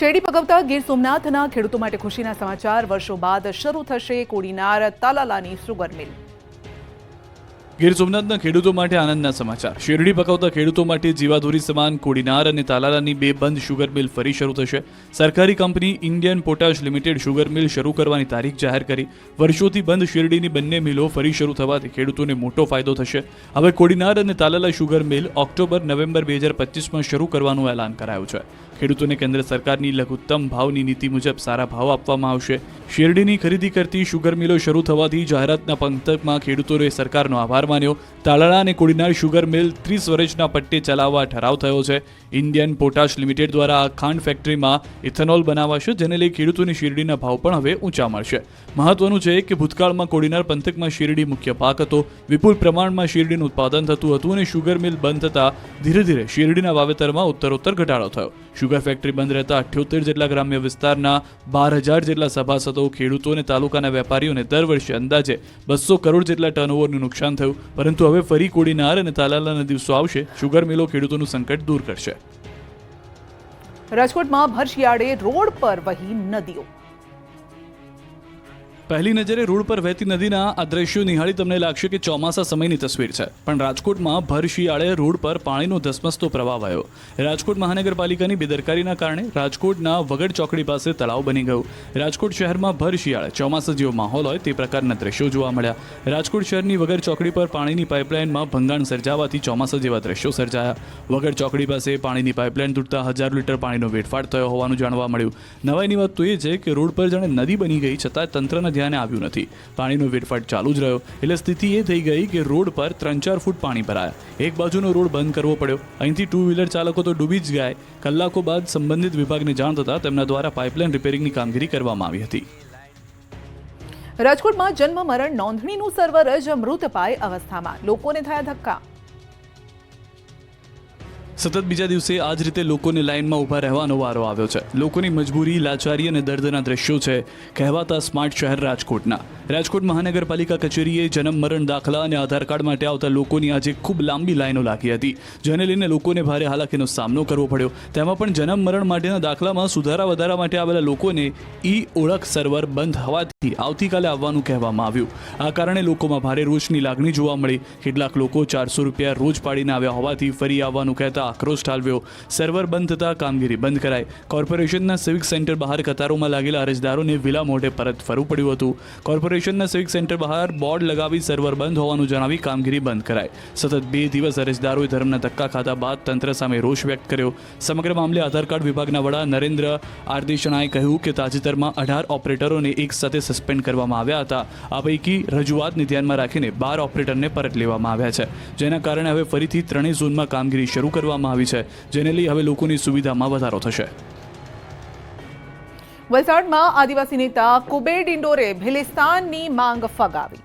શેરડી પકવતા ગીર સોમનાથના ખેડૂતો માટે ખુશીના સમાચાર. વર્ષો બાદ શરૂ થશે કોડીનાર તાલાલાની સુગર મિલ. ગીર સોમનાથના ખેડૂતો માટે આનંદના સમાચાર. શેરડી પકવતા ખેડૂતો માટે જીવાધોરી સમાન કોડીનાર અને તાલાલાની બે બંધ શુગર મિલ ફરી શરૂ થશે. સરકારી company Indian potash limited sugar mill શરૂ કરવાની તારીખ જાહેર કરી. વર્ષોથી બંધ શેરડીની બંને મિલો ફરી શરૂ થવાથી ખેડૂતોને મોટો ફાયદો થશે. હવે કોડીનાર અને Talala sugar mill October November બે હજાર પચીસમાં શરૂ કરવાનું એલાન કરાયું છે. ખેડૂતોને કેન્દ્ર સરકારની લઘુત્તમ ભાવની નીતિ મુજબ સારા ભાવ આપવામાં આવશે. શેરડીની ખરીદી કરતી શુગર મિલો શરૂ થવાથી જાહેરાતના પંથકમાં ખેડૂતોએ સરકારનો આભાર માન્યો. તાલાળા અને કોડીનાર શુગર મિલ ત્રીસ વર્ષના પટ્ટે ચલાવવા ઠરાવ થયો છે. ઇન્ડિયન પોટાશ લિમિટેડ દ્વારા આ ખાંડ ફેક્ટરીમાં ઇથેનોલ બનાવાશે, જેને લઈ ખેડૂતોની શેરડીના ભાવ પણ હવે ઊંચા મળશે. મહત્વનું છે કે ભૂતકાળમાં કોડીનાર પંથકમાં શેરડી મુખ્ય પાક હતો. વિપુલ પ્રમાણમાં શેરડીનું ઉત્પાદન થતું હતું અને શુગર મિલ બંધ થતાં ધીરે ધીરે શેરડીના વાવેતરમાં ઉત્તરોત્તર ઘટાડો થયો. શુગર ફેક્ટરી બંધ રહેતા અઠ્યોતેર જેટલા ગ્રામ્ય વિસ્તારના બાર હજાર જેટલા સભાસદો, ખેડૂતો અને તાલુકાના વેપારીઓને દર વર્ષે અંદાજે બસો કરોડ જેટલા ટર્નઓવરનું નુકસાન થયું. પરંતુ હવે ફરી કોડીનાર અને તાલાલાના દિવસો આવશે. શુગર મિલો ખેડૂતોનું સંકટ દૂર કરશે. રાજકોટમાં ભર રોડ પર વહી નદીઓ. પહેલી નજરે રોડ પર વહેતી નદીના આ નિહાળી તમને લાગશે કે ચોમાસા સમયની તસવીર છે. પણ રાજકોટમાં ભર શિયાળે રોડ પર પાણીનો ધસમસતો પ્રવાહ વહ્યો રાજકોટ મહાનગરપાલિકાની બેદરકારીના કારણે રાજકોટના વગડ ચોકડી પાસે તળાવ બની ગયું. રાજકોટ શહેરમાં ભર શિયાળે ચોમાસા જેવો માહોલ હોય તે પ્રકારના દ્રશ્યો જોવા મળ્યા. રાજકોટ શહેરની વગર ચોકડી પર પાણીની પાઇપલાઇનમાં ભંગાણ સર્જાવાથી ચોમાસા જેવા દ્રશ્યો સર્જાયા. વગર ચોકડી પાસે પાણીની પાઇપલાઇન તૂટતા હજારો લીટર પાણીનો વેડફાટ થયો હોવાનું જાણવા મળ્યું. નવાઈની વાત તો એ છે કે રોડ પર જાણે નદી બની ગઈ છતાં તંત્રના ધ્યાને આવ્યું નથી. પાણીનો વેડફાટ ચાલુ જ રહ્યો. એટલે સ્થિતિ એ થઈ ગઈ કે રોડ પર ત્રણ ચાર ફૂટ પાણી ભરાયા. એક બાજુનો રોડ બંધ કરવો પડ્યો. અહીંથી ટુ વ્હીલર ચાલકો તો ડૂબી જ ગયા. કલાકો બાદ સંબંધિત વિભાગને જાણ થતાં તેમના દ્વારા પાઇપલાઇન રિપેરિંગની કામગીરી કરવામાં આવી હતી. રાજકોટમાં જન્મ મરણ નોંધણીનું સર્વર જ મૃતપાય અવસ્થામાં. લોકોને થયા ધક્કા. સતત બીજા દિવસે આ જ રીતે લોકોને લાઇનમાં ઊભા રહેવાનો વારો આવ્યો છે. લોકોની મજબૂરી, લાચારી અને દર્દના દ્રશ્યો છે, કહેવાતા સ્માર્ટ શહેર રાજકોટના. રાજકોટ મહાનગરપાલિકા કચેરીએ જન્મ, મરણ, દાખલા અને આધાર કાર્ડ માટે આવતા લોકોની આજે ખૂબ લાંબી લાઈનો લાગી હતી. જેને લઈને લોકોને ભારે હાલાકીનો સામનો કરવો પડ્યો. તેમાં પણ જન્મ, મરણ માટેના દાખલામાં સુધારા વધારા માટે આવેલા લોકોને ઈ ઓળખ સર્વર બંધ હોવાથી આવતીકાલે આવવાનું કહેવામાં આવ્યું. આ કારણે લોકોમાં ભારે રોષની લાગણી જોવા મળી. કેટલાક લોકો ચારસો રૂપિયા રોજ પાડીને આવ્યા હોવાથી ફરી આવવાનું કહેતા આક્રોશ ઠાલવ્યો. સર્વર બંધ થતાં કામગીરી બંધ કરાઈ. કોર્પોરેશનના સિવિક સેન્ટર બહાર કતારોમાં લાગેલા અરજદારોને વિલા મોઢે પરત ફરવું પડ્યું હતું. કોર્પોરેશનના સિવિક સેન્ટર બહાર બોર્ડ લગાવી સર્વર બંધ હોવાનું જણાવી કામગીરી બંધ કરાઈ. સતત બે દિવસ અરજદારોએ ધર્મના ધક્કા ખાધા બાદ તંત્ર સામે રોષ વ્યક્ત કર્યો. સમગ્ર મામલે આધાર કાર્ડ વિભાગના વડા નરેન્દ્ર આરદેશણાએ કહ્યું કે તાજેતરમાં અઢાર ઓપરેટરોને એક સાથે સસ્પેન્ડ કરવામાં આવ્યા હતા. આ પૈકી રજૂઆતને ધ્યાનમાં રાખીને બાર ઓપરેટરને પરત લેવામાં આવ્યા છે. જેના કારણે હવે ફરીથી ત્રણેય ઝોનમાં કામગીરી શરૂ કરવામાં આવી છે, જેને લઈ હવે લોકોની સુવિધામાં વધારો થશે. વલસાડમાં આદિવાસી નેતા કુબેર ડિંડોરે ભિલિસ્તાનની માંગ ફગાવી.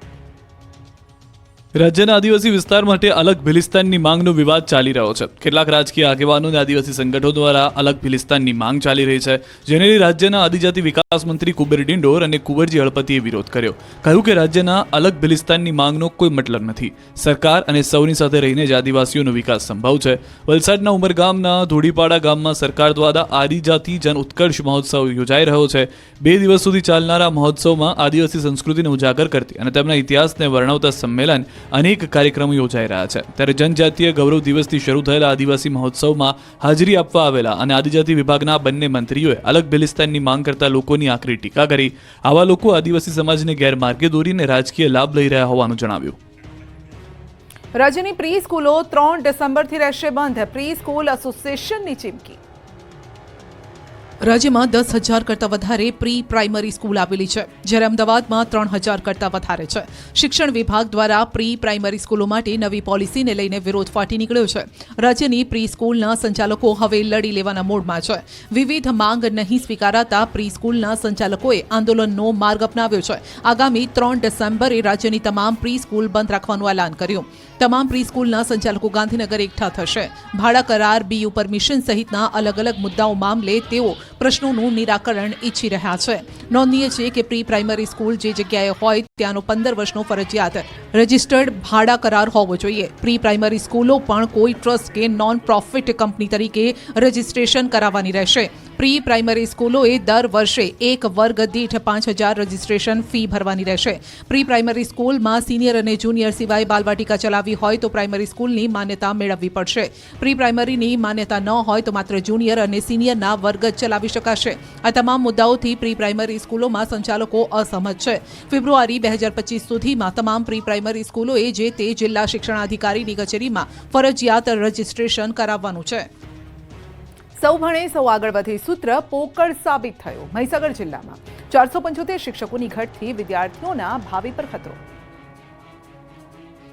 રાજ્યના આદિવાસી વિસ્તાર માટે અલગ ભિલિસ્તાનની માંગનો વિવાદ ચાલી રહ્યો છે. કેટલાક રાજકીય આગેવાનો અને આદિવાસી સંગઠનો દ્વારા અલગ ભિલિસ્તાનની માંગ ચાલી રહી છે. જેને રાજ્યના આદિજાતિ વિકાસ મંત્રી કુબેર ડિંડોર અને કુંવરજી હળપતિએ વિરોધ કર્યો. કહ્યું કે રાજ્યના અલગ ભિલિસ્તાનની માંગનો કોઈ મતલબ નથી. સરકાર અને સૌની સાથે રહીને જ આદિવાસીઓનો વિકાસ સંભવ છે. વલસાડના ઉમરગામના ધોડીપાડા ગામમાં સરકાર દ્વારા આદિજાતિ જન ઉત્કર્ષ મહોત્સવ યોજાઈ રહ્યો છે. બે દિવસ સુધી ચાલનારા મહોત્સવમાં આદિવાસી સંસ્કૃતિને ઉજાગર કરતી અને તેમના ઇતિહાસને વર્ણવતા સંમેલન અનેક કાર્યક્રમો યોજાઈ રહ્યા છે. ત્યારે જનજાતીય ગૌરવ દિવસથી શરૂ થયેલા આદિવાસી મહોત્સવમાં હાજરી આપવા આવેલા અને આદિજાતિ વિભાગના બંને મંત્રીઓએ અલગ બેલિસ્તાનની માંગ કરતા લોકોની આકરી ટીકા કરી. આવા લોકો આદિવાસી સમાજને ગેરમાર્ગે દોરીને રાજકીય લાભ લઈ રહ્યા હોવાનું જણાવ્યું. રાજ્યની પ્રી સ્કૂલો ત્રણ ડિસેમ્બરથી રહેશે બંધ. પ્રી સ્કૂલ એસોસિએશનની ચીમકી. રાજ્યમાં દસ હજાર કરતાં વધારે પ્રી પ્રાઇમરી સ્કૂલ આવેલી છે, જ્યારે અમદાવાદમાં ત્રણ હજાર કરતાં વધારે છે. શિક્ષણ વિભાગ દ્વારા પ્રી પ્રાઇમરી સ્કૂલો માટે નવી પોલિસીને લઈને વિરોધ ફાટી નીકળ્યો છે. રાજ્યની પ્રી સ્કૂલના સંચાલકો હવે લડી લેવાના મૂડમાં છે. વિવિધ માંગ નહીં સ્વીકારાતા પ્રી સ્કૂલના સંચાલકોએ આંદોલનનો માર્ગ અપનાવ્યો છે. આગામી ત્રણ ડિસેમ્બરે રાજ્યની તમામ પ્રી સ્કૂલ બંધ રાખવાનું એલાન કર્યું. તમામ પ્રી સ્કૂલના સંચાલકો ગાંધીનગર એકઠા થશે. ભાડા કરાર બીયુ પરમિશન સહિતના અલગ અલગ મુદ્દાઓ મામલે તેઓ પ્રશ્નોનું નિરાકરણ ઈચ્છી રહ્યા છે. નોંધનીય છે કે પ્રી પ્રાઇમરી સ્કૂલ જે જગ્યાએ હોય ત્યાંનો પંદર વર્ષનો ફરજિયાત રજિસ્ટર્ડ ભાડા કરાર હોવો જોઈએ. પ્રી પ્રાઇમરી સ્કૂલો પણ કોઈ ટ્રસ્ટ કે નોન પ્રોફિટ કંપની તરીકે રજિસ્ટ્રેશન કરાવવાની રહેશે. પ્રી પ્રાઇમરી સ્કૂલોએ દર વર્ષે એક વર્ગ દીઠ પાંચ હજાર રજિસ્ટ્રેશન ફી ભરવાની રહેશે. પ્રી પ્રાઇમરી સ્કૂલમાં સિનિયર અને જુનિયર સિવાય બાલવાટિકા ચલાવવી હોય તો પ્રાઇમરી સ્કૂલની માન્યતા મેળવવી પડશે. પ્રી પ્રાઇમરીની માન્યતા ન હોય તો માત્ર જુનિયર અને સિનિયરના વર્ગ જ ચલાવી શકાશે. આ તમામ મુદ્દાઓથી પ્રી પ્રાઇમરી સ્કૂલોમાં સંચાલકો અસહમત છે. ફેબ્રુઆરી બે હજાર પચીસ સુધીમાં તમામ પ્રી પ્રાઇમરી સ્કૂલોએ જે તે જિલ્લા શિક્ષણાધિકારીની કચેરીમાં ફરજિયાત રજિસ્ટ્રેશન કરાવવાનું છે. સૌ ભણે, સૌ આગળ વધે સૂત્ર પોકળ સાબિત થયું મહીસાગર જિલ્લામાં. ચારસો પંચોતેર શિક્ષકોની ઘટથી વિદ્યાર્થીઓના ભાવિ પર ખતરો.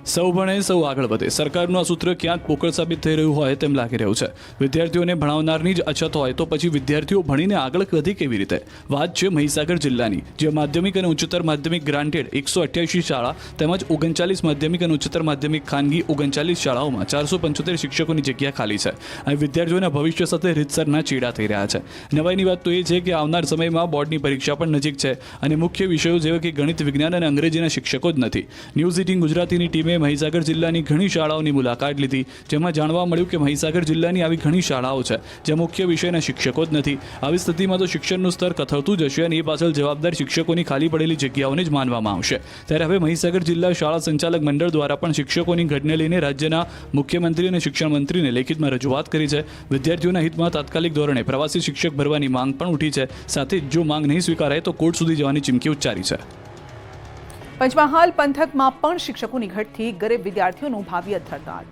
સૌ ભણે સૌ આગળ વધે. સરકારનું આ સૂત્ર ક્યાંક પોકળ સાબિત થઈ રહ્યું હોય તેમ લાગી રહ્યું છે. વિદ્યાર્થીઓને ભણાવનારની જ અછત હોય તો પછી વિદ્યાર્થીઓ ભણીને આગળ વધી કેવી રીતે? વાત છે મહીસાગર જિલ્લાની જે માધ્યમિક અને ઉચ્ચતર માધ્યમિક ગ્રાન્ટેડ એકસો અઠ્યાસી શાળા તેમજ ઓગણચાલીસ માધ્યમિક અને ઉચ્ચતર માધ્યમિક ખાનગી ઓગણચાલીસ શાળાઓમાં ચારસો પંચોતેર શિક્ષકોની જગ્યા ખાલી છે. અને વિદ્યાર્થીઓના ભવિષ્ય સાથે રીતસરના ચેડા થઈ રહ્યા છે. નવાઈની વાત તો એ છે કે આવનાર સમયમાં બોર્ડની પરીક્ષા પણ નજીક છે અને મુખ્ય વિષયો જેવા કે ગણિત, વિજ્ઞાન અને અંગ્રેજીના શિક્ષકો જ નથી. ન્યૂઝ એટીન ગુજરાતીની ટીમે મહીસાગર જિલ્લાની ઘણી શાળાઓની મુલાકાત લીધી, જેમાં જાણવા મળ્યું કે મહીસાગર જિલ્લાની આવી ઘણી શાળાઓ છે જ્યાં મુખ્ય વિષયના શિક્ષકો જ નથી. આવી સ્થિતિમાં તો શિક્ષણનું સ્તર કથળતું જશે અને એ પાછળ જવાબદાર શિક્ષકોની ખાલી પડેલી જગ્યાઓને જ માનવામાં આવશે. ત્યારે હવે મહીસાગર જિલ્લા શાળા સંચાલક મંડળ દ્વારા પણ શિક્ષકોની ઘટને લઈને રાજ્યના મુખ્યમંત્રી અને શિક્ષણ મંત્રીને લેખિતમાં રજૂઆત કરી છે. વિદ્યાર્થીઓના હિતમાં તાત્કાલિક ધોરણે પ્રવાસી શિક્ષક ભરવાની માંગ પણ ઉઠી છે. સાથે જો માંગ નહીં સ્વીકારાય તો કોર્ટ સુધી જવાની ચીમકી ઉચ્ચારી છે. પંચમહાલ પંથકમાં પણ શિક્ષકોની ઘટથી ગરીબ વિદ્યાર્થીઓનું ભાવિ અધરદાર.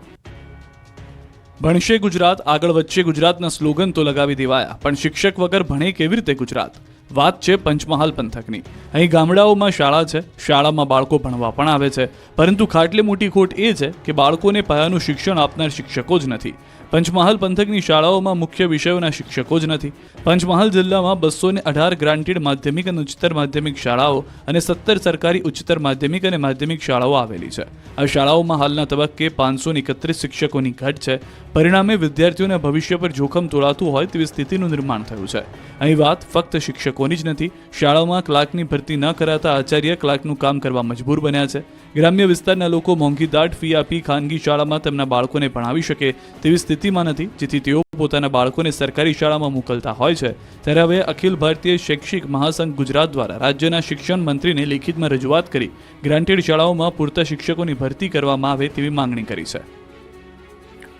ભણશે ગુજરાત, આગળ વચ્ચે ગુજરાતના સ્લોગન તો લગાવી દેવાયા, પણ શિક્ષક વગર ભણે કેવી રીતે ગુજરાત? વાત છે પંચમહાલ પંથકની. અહીં ગામડાઓમાં શાળા છે, શાળામાં બાળકો ભણવા પણ આવે છે, પરંતુ ખાટલે મોટી ખોટ એ છે કે બાળકોને પાયાનું શિક્ષણ આપનાર શિક્ષકો જ નથી. પંચમહાલ પંથકની શાળાઓમાં મુખ્ય વિષયોના શિક્ષકો જ નથી. પંચમહાલ જિલ્લામાં બસો ને અઢાર ગ્રાન્ટેડ માધ્યમિક અને ઉચ્ચતર માધ્યમિક શાળાઓ અને સત્તર સરકારી ઉચ્ચતર માધ્યમિક અને માધ્યમિક શાળાઓ આવેલી છે. આ શાળાઓમાં હાલના તબક્કે પાંચસો એકત્રીસ શિક્ષકોની ઘટ છે. પરિણામે વિદ્યાર્થીઓના ભવિષ્ય પર જોખમ તોળાતું હોય તેવી સ્થિતિનું નિર્માણ થયું છે. અહીં વાત ફક્ત શિક્ષકોની જ નથી, શાળાઓમાં ક્લાર્કની ભરતી ન કરાતા આચાર્ય ક્લાર્કનું કામ કરવા મજબૂર બન્યા છે. ગ્રામ્ય વિસ્તારના લોકો મોંઘી દાટ, ફી આપી ખાનગી શાળામાં તેમના બાળકોને ભણાવી શકે તેવી સ્થિતિમાં નથી, જેથી તેઓ પોતાના બાળકોને સરકારી શાળામાં મોકલતા હોય છે. ત્યારે હવે અખિલ ભારતીય શૈક્ષિક મહાસંઘ ગુજરાત દ્વારા રાજ્યના શિક્ષણ મંત્રીને લેખિતમાં રજૂઆત કરી ગ્રાન્ટેડ શાળાઓમાં પૂરતા શિક્ષકોની ભરતી કરવામાં આવે તેવી માંગણી કરી છે.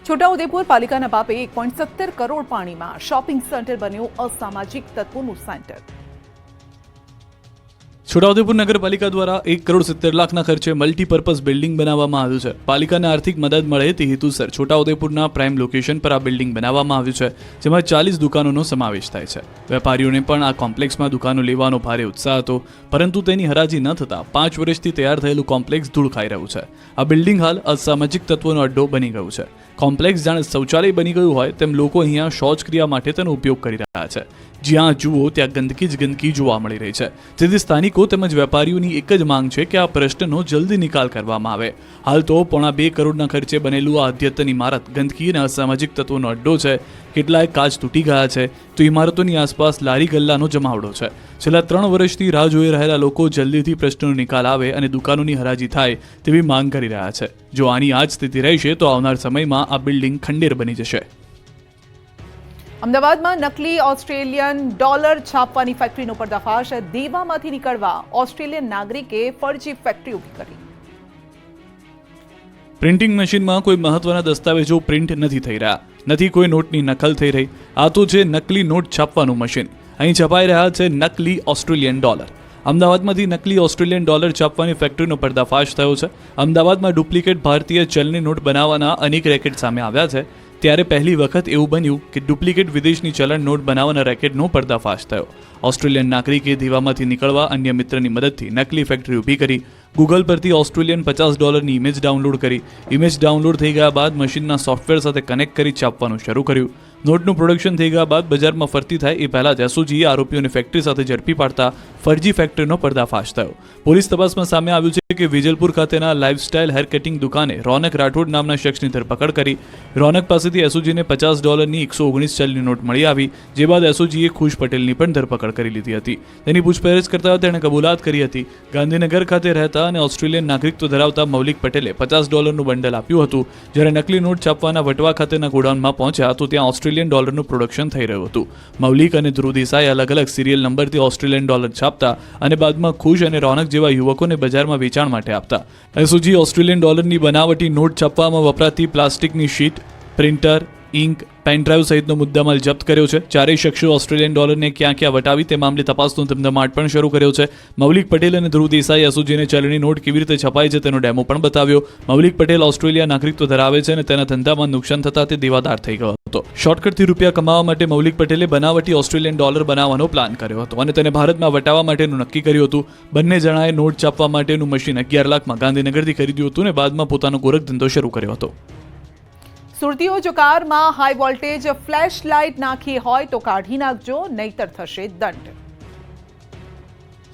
છોટાઉદેપુર પાલિકાના પાપે એક પોઈન્ટ સત્તર કરોડ પાણીમાં શોપિંગ સેન્ટર બન્યું અસામાજિક તત્વોનું સેન્ટર છોટાઉદેપુર નગરપાલિકા દ્વારા એક કરોડ સિત્તેર લાખના ખર્ચે મલ્ટીપર્પઝ બિલ્ડિંગ બનાવવામાં આવ્યું છે. પાલિકાને આર્થિક મદદ મળે તે હેતુસર છોટાઉદેપુરના પ્રાઇમ લોકેશન પર આ બિલ્ડિંગ બનાવવામાં આવ્યું છે, જેમાં ચાલીસ દુકાનોનો સમાવેશ થાય છે. વેપારીઓને પણ આ કોમ્પ્લેક્સમાં દુકાનો લેવાનો ભારે ઉત્સાહ હતો, પરંતુ તેની હરાજી ન થતાં પાંચ વર્ષથી તૈયાર થયેલું કોમ્પ્લેક્સ ધૂળ ખાઈ રહ્યું છે. આ બિલ્ડિંગ હાલ અસામાજિક તત્વોનો અડ્ડો બની ગયું છે. કોમ્પ્લેક્સ જાણે શૌચાલય બની ગયું હોય તેમ લોકો અહીંયા શૌચક્રિયા માટે તેનો ઉપયોગ કરી રહ્યા છે. જ્યાં જુઓ ત્યાં ગંદકી જ ગંદકી જોવા મળી રહી છે. જેથી સ્થાનિકો તેમજ વેપારીઓની એક જ માંગ છે કે આ પ્રશ્નનો જલ્દી નિકાલ કરવામાં આવે. હાલ તો પોણા બે કરોડના ખર્ચે બનેલું આ અદ્યતન ઇમારત ગંદકી અને અસામાજિક તત્વોનો અડ્ડો છે. કેટલાય કાચ તૂટી ગયા છે. તો ઇમારતોની આસપાસ લારી ગલ્લાનો જમાવડો છે. છેલ્લા ત્રણ વર્ષથી રાહ જોઈ રહેલા લોકો જલ્દીથી પ્રશ્નનો નિકાલ આવે અને દુકાનોની હરાજી થાય તેવી માંગ કરી રહ્યા છે. જો આની આ જ સ્થિતિ રહેશે તો આવનાર સમયમાં આ બિલ્ડિંગ ખંડેર બની જશે. અમદાવાદમાં નકલી ઓસ્ટ્રેલિયન ડોલર છાપવાની ફેક્ટરીનો પર્દાફાશ દેવામાંથી નીકળવા ઓસ્ટ્રેલિયન નાગરિકે ફરજી ફેક્ટરી ઊભી કરી. પ્રિન્ટિંગ મશીનમાં કોઈ મહત્વના દસ્તાવેજો પ્રિન્ટ નથી થઈ રહ્યા. નથી કોઈ નોટની નકલ થઈ રહી. આ તો છે નકલી નોટ છાપવાનું મશીન અહીં છપાઈ રહ્યા છે નકલી ઓસ્ટ્રેલિયન ડોલર. અમદાવાદમાંથી નકલી ઓસ્ટ્રેલિયન ડોલર છાપવાની ફેક્ટરીનો પર્દાફાશ થયો છે. અમદાવાદમાં ડુપ્લિકેટ ભારતીય ચલણી નોટ બનાવવાના અનેક રેકેટ સામે આવ્યા છે. ત્યારે પહેલી વખત એવું બન્યું કે ડુપ્લિકેટ વિદેશની ચલણ નોટ બનાવવાના રેકેટનો પર્દાફાશ થયો. ઓસ્ટ્રેલિયન નાગરિકે દીવામાંથી નીકળવા અન્ય મિત્રની મદદથી નકલી ફેક્ટરી ઊભી કરી ગૂગલ પરથી ઓસ્ટ્રેલિયન પચાસ ડોલરની ઇમેજ ડાઉનલોડ કરી. ઇમેજ ડાઉનલોડ થઈ ગયા બાદ મશીનના સોફ્ટવેર સાથે કનેક્ટ કરી છાપવાનું શરૂ કર્યું. નોટનું પ્રોડક્શન થઈ ગયા બાદ બજારમાં ફરતી થાય એ પહેલા જ એસઓજીએ આરોપીઓને ફેક્ટરી સાથે ઝડપી પાડતા ફરજી ફેક્ટરીનો પર્દાફાશ થયો. પોલીસ તપાસમાં સામે આવ્યું છે કે વિજલપુર ખાતેના લાઇફસ્ટાઇલ હેર કટિંગ દુકાને રોનક રાઠોડ નામના શખ્સની ધરપકડ કરી. રોનક પાસેથી એસઓજીને પચાસ ડોલરની એકસો ઓગણીસ ચલની નોટ મળી આવી, જે બાદ એસઓજીએ ખુશ પટેલની પણ ધરપકડ કરી લીધી હતી. તેની પૂછપરછ કરતા તેણે કબૂલાત કરી હતી. ગાંધીનગર ખાતે રહેતા અને ઓસ્ટ્રેલિયન નાગરિકત્વ ધરાવતા મૌલિક પટેલે પચાસ ડોલરનું બંડલ આપ્યું હતું. જ્યારે નકલી નોટ છાપવાના વટવા ખાતેના ગોડાઉનમાં પહોંચ્યા તો ત્યાં ઓસ્ટ્રેલિયન ડોલરનું પ્રોડક્શન થઈ રહ્યું હતું. મૌલિક અને ધ્રુવ દેસાઈ અલગ અલગ સિરિયલ નંબરથી ઓસ્ટ્રેલિયન ડોલર છાપતા અને બાદમાં ખુશ અને રોનક જેવા યુવકોને બજારમાં વેચાણ માટે આપતા. એસઓજી ઓસ્ટ્રેલિયન ડોલરની બનાવટી નોટ છાપવામાં વપરાતી પ્લાસ્ટિકની શીટ પ્રિન્ટર ઇન્ક પેનડ્રાઈવ સહિતનો મુદ્દામાલ જપ્ત કર્યો છે. ચારેય શખ્સો ઓસ્ટ્રેલિયન ડોલરને ક્યાં ક્યાં વટાવી તે મામલે તપાસનો ધમધમાટ પણ શરૂ કર્યો છે. મૌલિક પટેલ અને ધ્રુવ દેસાઈ અસુજીને ચલણી નોટ કેવી રીતે છપાય છે તેનો ડેમો પણ બતાવ્યો. મૌલિક પટેલ ઓસ્ટ્રેલિયા નાગરિકત્વ ધરાવે છે અને તેના ધંધામાં નુકસાન થતા તે દેવાદાર થઈ ગયો હતો. શોર્ટકટથી રૂપિયા કમાવા માટે મૌલિક પટેલે બનાવટી ઓસ્ટ્રેલિયન ડોલર બનાવવાનો પ્લાન કર્યો હતો અને તેને ભારતમાં વટાવવા માટેનું નક્કી કર્યું હતું. બંને જણાએ નોટ છાપવા માટેનું મશીન અગિયાર લાખમાં ગાંધીનગરથી ખરીદ્યું હતું અને બાદમાં પોતાનો ગોરખ ધંધો શરૂ કર્યો હતો. સુરતીઓ જો કારમાં હાઈ વોલ્ટેજ ફ્લેશ લાઇટ નાખી હોય તો કાઢી નાખજો, નહીતર થશે દંડ.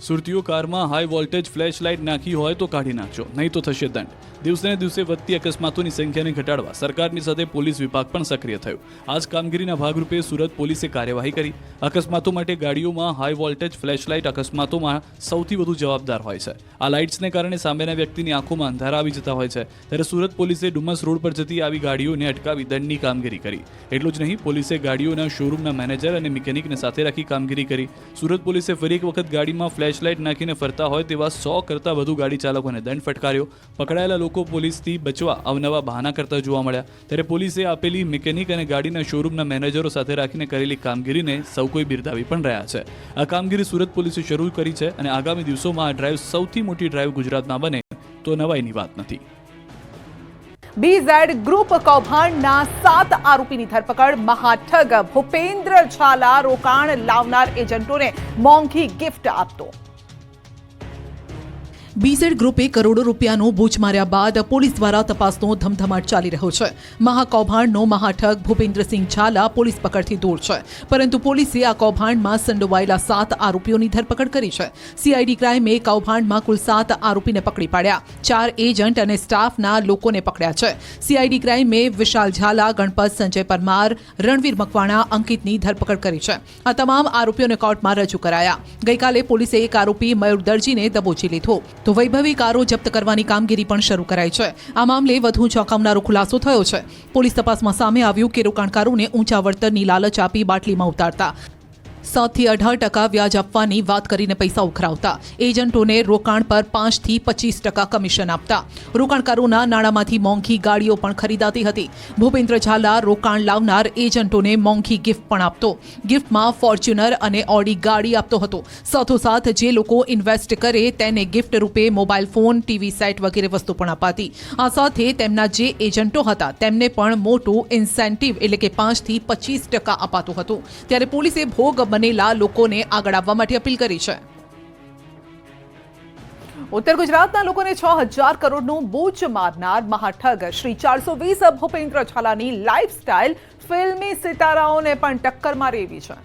સુરતીઓ કારમાં હાઈ વોલ્ટેજ ફ્લેશ લાઇટ નાખી હોય તો કાઢી નાખજો, નહીં તો થશે દંડ. દિવસેને દિવસે વધતી અકસ્માતોની સંખ્યાને ઘટાડવા સરકારની સાથે પોલીસ વિભાગ પણ સક્રિય થયો. આ જ કામગીરીના ભાગરૂપે સુરત પોલીસે કાર્યવાહી કરી. અકસ્માતો માટે ગાડીઓમાં હાઈ વોલ્ટેજ ફ્લેશ લાઇટ અકસ્માતોમાં સૌથી વધુ જવાબદાર હોય છે. આ લાઇટ્સને કારણે સામેના વ્યક્તિની આંખોમાં અંધારા આવી જતા હોય છે. ત્યારે સુરત પોલીસે ડુમસ રોડ પર જતી આવી ગાડીઓને અટકાવી દંડની કામગીરી કરી. એટલું જ નહીં, પોલીસે ગાડીઓના શોરૂમના મેનેજર અને મિકેનિકને સાથે રાખી કામગીરી કરી. સુરત પોલીસે ફરી એક વખત ગાડીમાં ફ્લેશ લાઇટ નાખીને ફરતા હોય તેવા સો કરતાં વધુ ગાડી ચાલકોને દંડ ફટકાર્યો. પકડાયેલા લોકો પોલીસથી બચવા અવનવા બહાના કરતા જોવા મળ્યા. ત્યારે પોલીસે આપેલી મિકેનિક અને ગાડીના શોરૂમના મેનેજરો સાથે રાખીને કરેલી કામગીરીને સૌ કોઈ બિરદાવી પણ રહ્યા છે. આ કામગીરી સુરત પોલીસે શરૂ કરી છે અને આગામી દિવસોમાં આ ડ્રાઈવ સૌથી મોટી ડ્રાઈવ ગુજરાતમાં બને તો નવાઈની વાત નથી. બીઝેડ ગ્રુપ કૌભાંડના સાત આરોપીની ધરપકડ. મહાઠગ ભૂપેન્દ્ર ઝાલા રોકાણ લાવનાર એજન્ટોને મોંઘી ગિફ્ટ આપતો. બીઝેડ ગ્રુપે કરોડો રૂપિયાનું બૂચ માર્યા બાદ પોલીસ દ્વારા તપાસનો ધમધમાટ ચાલી રહ્યો છે. મહાકૌભાંડનો મહાઠગ ભૂપેન્દ્રસિંહ ઝાલા પોલીસ પકડથી દૂર છે. પરંતુ પોલીસે આ કૌભાંડમાં સંડોવાયેલા સાત આરોપીઓની ધરપકડ કરી છે. સીઆઈડી ક્રાઇમે કૌભાંડમાં કુલ સાત આરોપીને પકડી પાડ્યા. ચાર એજન્ટ અને સ્ટાફના લોકોને પકડ્યા છે. સીઆઈડી ક્રાઇમે વિશાલ ઝાલા, ગણપત સંજય પરમાર, રણવીર મકવાણા અંકિતની ધરપકડ કરી છે. આ તમામ આરોપીઓને કોર્ટમાં રજૂ કરાયા. ગઈકાલે પોલીસે એક આરોપી મયુર દરજીને દબોચી લીધો. તો વૈભવી કારો જપ્ત કરવાની કામગીરી પણ શરૂ કરાઈ છે. આ મામલે વધુ ચોંકાવનારો ખુલાસો થયો છે. પોલીસ તપાસમાં સામે આવ્યું કે રોકાણકારોને ઊંચા વળતરની લાલચ આપી બાટલીમાં ઉતારતા. સાતથી અઢાર ટકા વ્યાજ આપવાની વાત કરીને પૈસા ઉખરાવતા એજન્ટોને રોકાણ પર પાંચથી પચીસ ટકા કમિશન આપતા. રોકાણકારોના નાણાંમાંથી મોંઘી ગાડીઓ પણ ખરીદાતી હતી. ભૂપેન્દ્ર ઝાલા રોકાણ લાવનાર એજન્ટોને મોંઘી ગિફ્ટ પણ આપતો. ગિફ્ટમાં ફોર્ચ્યુનર અને ઓડી ગાડી આપતો હતો. સાથોસાથ જે લોકો ઇન્વેસ્ટ કરે તેને ગિફ્ટ રૂપે મોબાઈલ ફોન, ટીવી સેટ વગેરે વસ્તુ પણ અપાતી. આ સાથે તેમના જે એજન્ટો હતા તેમને પણ મોટું ઇન્સેન્ટિવ એટલે કે પાંચથી પચીસ ટકા અપાતું હતું. ત્યારે પોલીસે ભોગ બનેલા લોકોને આગળ આવવા માટે અપીલ કરી છે. ઉત્તર ગુજરાતના લોકોને છ હજાર કરોડનું બૂચ મારનાર મહાઠગ શ્રી ચારસો વીસ ભૂપેન્દ્ર ઝાલાની લાઇફસ્ટાઇલ ફિલ્મી સિતારાઓને પણ ટક્કર મારી એવી છે.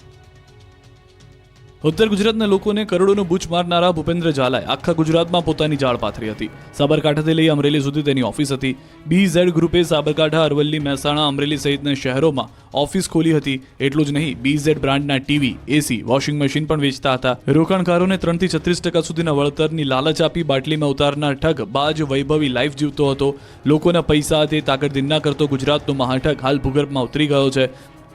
ઉત્તર ગુજરાતના લોકોને કરોડોનું બૂચ મારનારા ભૂપેન્દ્ર ઝાલાએ આખા ગુજરાતમાં પોતાની જાળ પાથરી હતી. સાબરકાંઠાથી લઈ અમરેલી સુધી તેની ઓફિસ હતી. બી ઝેડ ગ્રુપે સાબરકાંઠા, અરવલ્લી, મહેસાણા, અમરેલી સહિતના શહેરોમાં ઓફિસ ખોલી હતી. એટલું જ નહીં બી ઝેડ બ્રાન્ડના ટીવી એસી વોશિંગ મશીન પણ વેચતા હતા. રોકાણકારોને ત્રણથી છત્રીસ ટકા સુધીના વળતરની લાલચ આપી બાટલીમાં ઉતારનાર ઠગ બાજ વૈભવી લાઈફ જીવતો હતો. લોકોના પૈસા તે તાકડ દિન ના કરતો ગુજરાતનો મહાઠગ હાલ ભૂગર્ભમાં ઉતરી ગયો છે.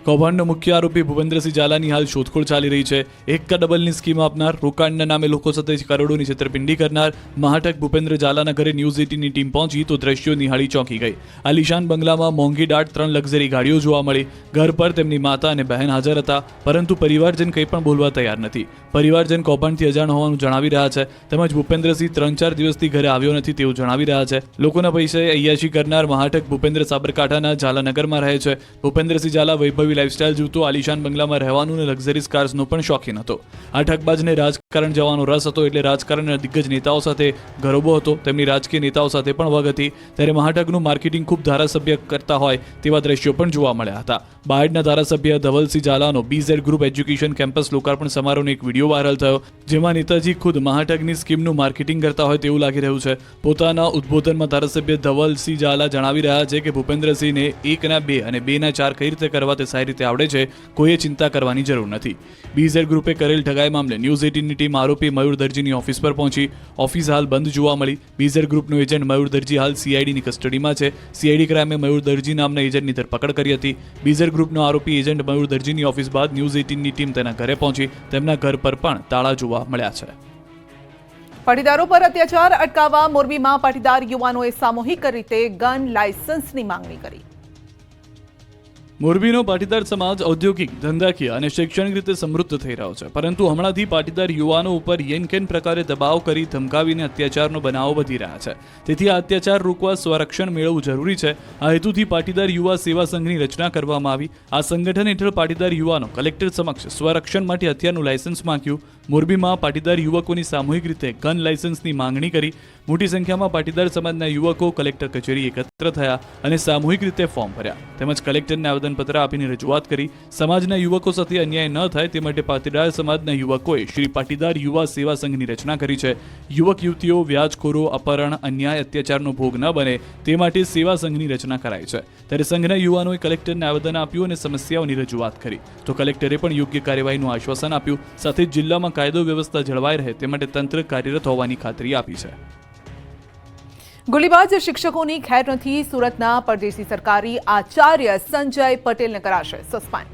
કૌભાંડનો મુખ્ય આરોપી ભૂપેન્દ્રસિંહ ઝાલાની હાલ શોધખોળ ચાલી રહી છે. એક ડબલની સ્કીમ આપનાર, રોકાણના નામે લોકો સાથે કરોડોની છેતરપિંડી કરનાર મહાટક ભૂપેન્દ્ર ઝાલાના ઘરે ન્યૂઝ એટીની ટીમ પહોંચી તો દ્રશ્યો નિહાળી ચોંકી ગઈ. આલિશાન બંગલામાં મોંઘી દાટ ત્રણ લક્ઝરી ગાડીઓ જોવા મળી. ઘર પર તેમની માતા અને બહેન હાજર હતા, પરંતુ પરિવારજન કંઈ પણ બોલવા તૈયાર નથી. પરિવારજન કૌભાંડથી અજાણ હોવાનું જણાવી રહ્યા છે. તેમજ ભૂપેન્દ્રસિંહ ત્રણ ચાર દિવસથી ઘરે આવ્યો નથી તેવું જણાવી રહ્યા છે. લોકોના પૈસે અયાશી કરનાર મહાટક ભૂપેન્દ્ર સાબરકાંઠાના ઝાલાનગરમાં રહે છે. ભૂપેન્દ્રસિંહ ઝાલા વૈભવી લાઈફસ્ટાઈલ જીવતો આલિશાન બંગલામાં રહેવાનું અને લક્ઝરીઝ કાર્સનો પણ શોખીન હતો. આ ઠગબાજને રાજકારણ જવાનો રસ હતો એટલે રાજકારણના દિગ્ગજ નેતાઓ સાથે ગરોબો હતો. તેમની રાજકીય નેતાઓ સાથે પણ વગ હતી. ત્યારે મહાઠગનું માર્કેટિંગ ખૂબ ધારાસભ્ય કરતા હોય તેવા દ્રશ્યો પણ જોવા મળ્યા હતા. બાયડના ધારાસભ્ય Dhavalsinh ઝાલાનો B Z group education campus લોકાર્પણ સમારોહનો એક વીડિયો વાયરલ થયો, જેમાં નેતાજી ખુદ મહાઠગની સ્કીમનું માર્કેટિંગ કરતા હોય તેવું લાગી રહ્યું છે. પોતાના ઉદ્બોધનમાં ધારાસભ્ય ધવલસિંહ ઝાલા જણાવી રહ્યા છે કે ભૂપેન્દ્રસિંહને એકના બે અને બેના ચાર કઈ રીતે કરવા તે સારી રીતે આવડે છે, કોઈએ ચિંતા કરવાની જરૂર નથી. બીઝેડ ગ્રુપે કરેલ ઠગાઈ મામલે ન્યૂઝ એટીનની ટીમ આરોપી મયુર દરજીની ઓફિસ પર પહોંચી. ઓફિસ હાલ બંધ જોવા મળી. બીઝેડ ગ્રુપનો એજન્ટ મયુર દરજી હાલ સીઆઈડીની કસ્ટડીમાં છે. સીઆઈડી ક્રાઇમે મયુર દરજી નામના એજન્ટની ધરપકડ કરી હતી. બીઝેડ ગ્રુપનો આરોપી એજન્ટ મયુર દરજીની ઓફિસ બાદ ન્યૂઝ એટીનની ટીમ તેના ઘરે પહોંચી. તેમના ઘર પર પણ તાળા જોવા મળ્યા છે. પાટીદારો પર અત્યાચાર અટકાવવા મોરબીમાં પાટીદાર યુવાનોએ સામૂહિક રીતે ગન લાયસન્સની માંગણી કરી. મોરબીનો પાટીદાર સમાજ ઔદ્યોગિક, ધંધાકીય અને શૈક્ષણિક રીતે સમૃદ્ધ થઈ રહ્યો છે. પરંતુ હમણાંથી પાટીદાર યુવાનો ઉપર યેનકેન પ્રકારે દબાવ કરી ધમકાવીને અત્યાચારનો બનાવો વધી રહ્યા છે. તેથી આ અત્યાચાર રોકવા સ્વરક્ષણ મેળવવું જરૂરી છે. આ હેતુથી પાટીદાર યુવા સેવા સંઘની રચના કરવામાં આવી. આ સંગઠન હેઠળ પાટીદાર યુવાનો કલેક્ટર સમક્ષ સ્વરક્ષણ માટે હથિયારનું લાયસન્સ માંગ્યું. મોરબીમાં પાટીદાર યુવકોની સામૂહિક રીતે ગન લાયસન્સની માંગણી કરી મોટી સંખ્યામાં પાટીદાર સમાજના યુવકો કલેક્ટર કચેરી એકત્ર થયા અને સામૂહિક રીતે ફોર્મ ભર્યા. તેમજ કલેક્ટરને આવેદનપત્ર આપીને રજૂઆત કરી સમાજના યુવકો સાથે અન્યાય ન થાય તે માટે પાટીદાર સમાજના યુવકોએ શ્રી પાટીદાર યુવા સેવા સંઘની રચના કરી છે. યુવક યુવતીઓ વ્યાજખોરો, અપહરણ, અન્યાય, અત્યાચારનો ભોગ ન બને તે માટે સેવા સંઘની રચના કરાઈ છે. ત્યારે સંઘના યુવાનોએ કલેક્ટરને આવેદન આપ્યું અને સમસ્યાઓની રજૂઆત કરી. તો કલેક્ટરે પણ યોગ્ય કાર્યવાહીનું આશ્વાસન આપ્યું. સાથે જ કાયદો વ્યવસ્થા જળવાઈ રહે તે માટે તંત્ર કાર્યરત હોવાની ખાતરી આપી છે. ગોળીબાજ શિક્ષકોની ખેર નથી સુરતના પરદેશી સરકારી આચાર્ય સંજય પટેલને કરાશે સસ્પેન્ડ.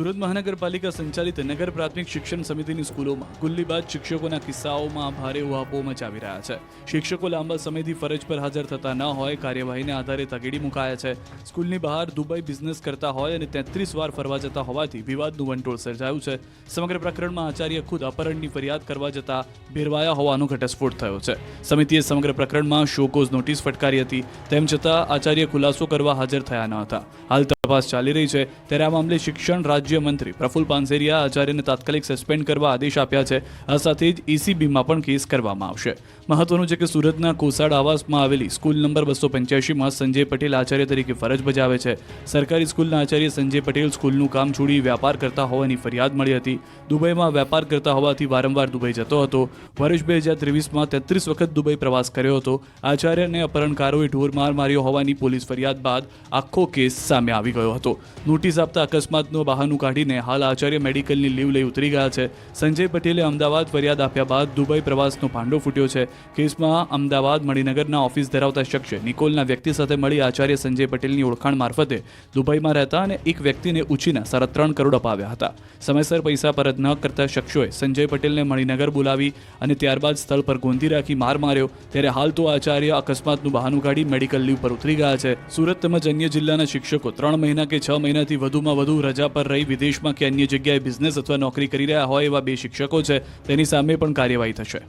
સુરત મહાનગરપાલિકા સંચાલિત નગર પ્રાથમિક શિક્ષણ સમિતિની સ્કૂલોમાં ગુલ્લીબાજ શિક્ષકોના કિસ્સાઓમાં ભારે ઉહાપો મચાવી રહ્યા છે. શિક્ષકો લાંબા સમયથી ફરજ પર હાજર થતા ન હોય, કાર્યવાહીને આધારે તગેડી મુકાયા છે. સ્કૂલની બહાર દુબઈ બિઝનેસ કરતા હોય અને તેત્રીસ વાર ફરવા જતા હોવાથી વિવાદનું વંટોળ સર્જાયું છે. સમગ્ર પ્રકરણમાં આચાર્ય ખુદ અપહરણની ફરિયાદ કરવા જતા ભેરવાયા હોવાનો ઘટસ્ફોટ થયો છે. સમિતિએ સમગ્ર પ્રકરણમાં શોકોઝ નોટિસ ફટકારી હતી, તેમ છતાં આચાર્ય ખુલાસો કરવા હાજર થયા ન હતા. હાલ તપાસ ચાલી રહી છે. ત્યારે આ મામલે શિક્ષણ રાજ્ય મંત્રી પ્રફુલ પાનસેરિયા આચાર્યને તાત્કાલિક સસ્પેન્ડ કરવા આદેશ આપ્યા છે. આ સાથે જ એસીબીમાં પણ કેસ કરવામાં આવશે. મહત્વનું છે કે સુરતના કોસાડ આવાસમાં આવેલી સ્કૂલ નંબર બસો પંચ્યાસીમાં સંજય પટેલ આચાર્ય તરીકે ફરજ બજાવે છે. સરકારી સ્કૂલના આચાર્ય સંજય પટેલ સ્કૂલનું કામ છોડી વ્યાપાર કરતા હોવાની ફરિયાદ મળી હતી. દુબઈમાં વેપાર કરતા હોવાથી વારંવાર દુબઈ જતો હતો. વર્ષ બે હજાર ત્રેવીસમાં તેત્રીસ વખત દુબઈ પ્રવાસ કર્યો હતો. આચાર્યને અપહરણકારોએ ઢોર માર માર્યો હોવાની પોલીસ ફરિયાદ બાદ આખો કેસ સામે આવી ગયો. હતો. નોટિસ આપતા અકસ્માતનું બહાનું કાઢીને હાલ આચાર્ય મેડિકલની લીવ લઈ ઉતરી ગયા છે. સંજય પટેલે અમદાવાદ ફરિયાદ આપ્યા બાદ દુબઈ પ્રવાસનો ભાંડો ફૂટ્યો છે. કેસમાં અમદાવાદ મણિનગરના ઓફિસ ધરાવતા શખ્સે નિકોલના વ્યક્તિ સાથે મળી આચાર્ય સંજય પટેલની ઓળખાણ મારફતે દુબઈમાં રહેતા અને એક વ્યક્તિને ઉછીના સાડા ત્રણ કરોડ અપાવ્યા હતા. સમયસર પૈસા પરત ન કરતા શખ્સોએ સંજય પટેલને મણિનગર બોલાવી અને ત્યારબાદ સ્થળ પર ગોંધી રાખી માર માર્યો. ત્યારે હાલ તો આચાર્ય અકસ્માતનું બહાનું કાઢી મેડિકલ લીવ પર ઉતરી ગયા છે. સુરત તેમજ અન્ય જિલ્લાના શિક્ષકો ત્રણ મહિના કે છ મહિનાથી વધુમાં વધુ રજા પર રહી વિદેશમાં કે અન્ય જગ્યાએ બિઝનેસ અથવા નોકરી કરી રહ્યા હોય એવા બે શિક્ષકો છે. તેની સામે પણ કાર્યવાહી થશે.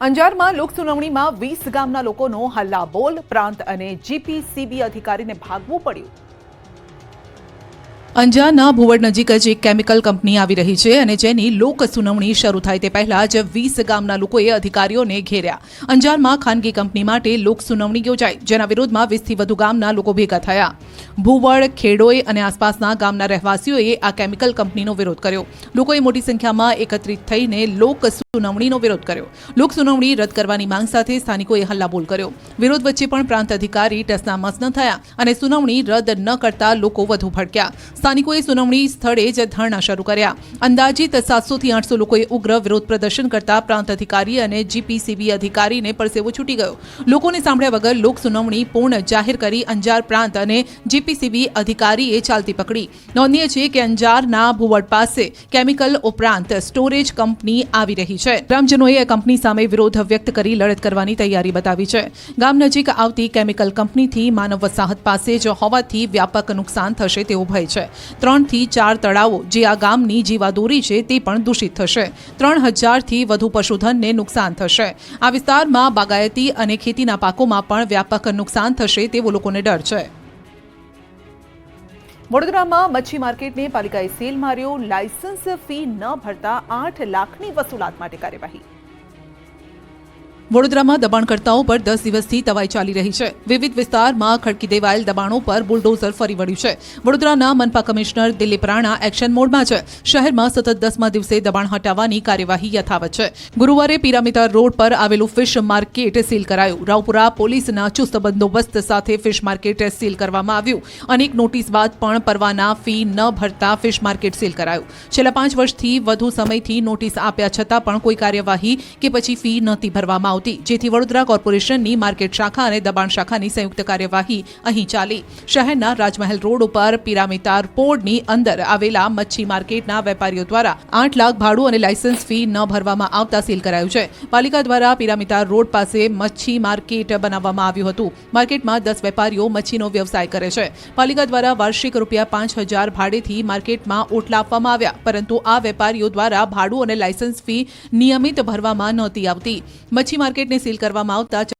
અંજારમાં લોકસુનાવણીમાં વીસ ગામના લોકોનો હલ્લાબોલ. પ્રાંત અને જીપીસીબી અધિકારીને ભાગવું પડ્યું. અંજારના ભુવડ નજીક જ એક કેમિકલ કંપની આવી રહી છે અને જેની લોક સુનાવણી શરૂ થાય તે પહેલા જ વીસ ગામના લોકોએ અધિકારીઓને ઘેર્યા. અંજારમાં ખાનગી કંપની માટે લોક સુનાવણી યોજાઈ, જેના વિરોધમાં વીસથી વધુ ગામના લોકો ભેગા થયા. ભુવડ ખેડોય અને આસપાસના ગામના રહેવાસીઓએ આ કેમિકલ કંપનીનો વિરોધ કર્યો. લોકોએ મોટી સંખ્યામાં એકત્રિત થઈને લોક સુનાવણીનો વિરોધ કર્યો. લોક સુનાવણી રદ કરવાની માંગ સાથે સ્થાનિકોએ હલ્લાબોલ કર્યો. વિરોધ વચ્ચે પણ પ્રાંત અધિકારી ટસનામસ ન થયા અને સુનાવણી રદ ન કરતા લોકો વધુ ભડક્યા. સ્થાનિકોએ સુનાવણી સ્થળે જ ધરણા શરૂ કર્યા. અંદાજિત સાતસોથી આઠસો લોકોએ ઉગ્ર વિરોધ પ્રદર્શન કરતા પ્રાંત અધિકારી અને જીપીસીબી અધિકારીને પરસેવો છૂટી ગયો. લોકોને સાંભળ્યા વગર લોક સુનાવણી પૂર્ણ જાહેર કરી અંજાર પ્રાંત અને જીપીસીબી અધિકારીએ ચાલતી પકડી. નોંધનીય છે કે અંજારના ભુવડ પાસે કેમિકલ ઉપરાંત સ્ટોરેજ કંપની આવી રહી છે. ગ્રામજનોએ કંપની સામે વિરોધ વ્યક્ત કરી લડત કરવાની તૈયારી બતાવી છે. ગામ નજીક આવતી કેમિકલ કંપનીથી માનવ વસાહત પાસે જ હોવાથી વ્યાપક નુકસાન થશે તેવો ભય છે. ત્રણથી ચાર તળાવો જે આ ગામની જીવાદોરી છે તે પણ દૂષિત થશે. ત્રણ હજારથી વધુ પશુધનને નુકસાન થશે. આ વિસ્તારમાં બાગાયતી અને ખેતીના પાકોમાં પણ વ્યાપક નુકસાન થશે તેવો લોકોને ડર છે. વડોદરામાં મચ્છી માર્કેટને પાલિકાએ સેલ માર્યો. લાયસન્સ ફી ન ભરતા આઠ લાખની વસૂલાત માટે કાર્યવાહી. વડોદરામાં દબાણકર્તાઓ પર દસ દિવસથી તવાઈ ચાલી રહી છે. વિવિધ વિસ્તારમાં ખડકી દેવાયેલ દબાણો પર બુલડોઝર ફરી વળ્યું છે. વડોદરાના મનપા કમિશનર દિલીપ રાણા એક્શન મોડમાં છે. શહેરમાં સતત દસમા દિવસે દબાણ હટાવવાની કાર્યવાહી યથાવત છે. ગુરુવારે પિરામિતા રોડ પર આવેલું ફિશ માર્કેટ સીલ કરાયું. રાવપુરા પોલીસના ચુસ્ત બંદોબસ્ત સાથે ફિશ માર્કેટ સીલ કરવામાં આવ્યું. અનેક નોટિસ બાદ પણ પરવાના ફી ન ભરતા ફિશ માર્કેટ સીલ કરાયું. છેલ્લા પાંચ વર્ષથી વધુ સમયથી નોટિસ આપ્યા છતાં પણ કોઈ કાર્યવાહી કે પછી ફી નહોતી ભરવામાં આવતી. જેથી વડોદરા કોર્પોરેશનની માર્કેટ શાખા અને દબાણ શાખાની સંયુક્ત કાર્યવાહી અહીં ચાલી. શહેરના રાજમહેલ રોડ ઉપર પિરામિતાર પોર્ડની અંદર આવેલા મચ્છી માર્કેટના વેપારીઓ દ્વારા આઠ લાખ ભાડું અને લાયસન્સ ફી ન ભરવામાં આવતા સીલ કરાયું છે. પાલિકા દ્વારા પિરામિતાર રોડ પાસે મચ્છી માર્કેટ બનાવવામાં આવ્યું હતું. માર્કેટમાં દસ વેપારીઓ મચ્છીનો વ્યવસાય કરે છે. પાલિકા દ્વારા વાર્ષિક રૂપિયા પાંચ હજાર ભાડેથી માર્કેટમાં ઓટલા આપવામાં આવ્યા, પરંતુ આ વેપારીઓ દ્વારા ભાડું અને લાયસન્સ ફી નિયમિત ભરવામાં નહોતી આવતી. મચ્છી માર્કેટને સીલ કરવામાં આવતા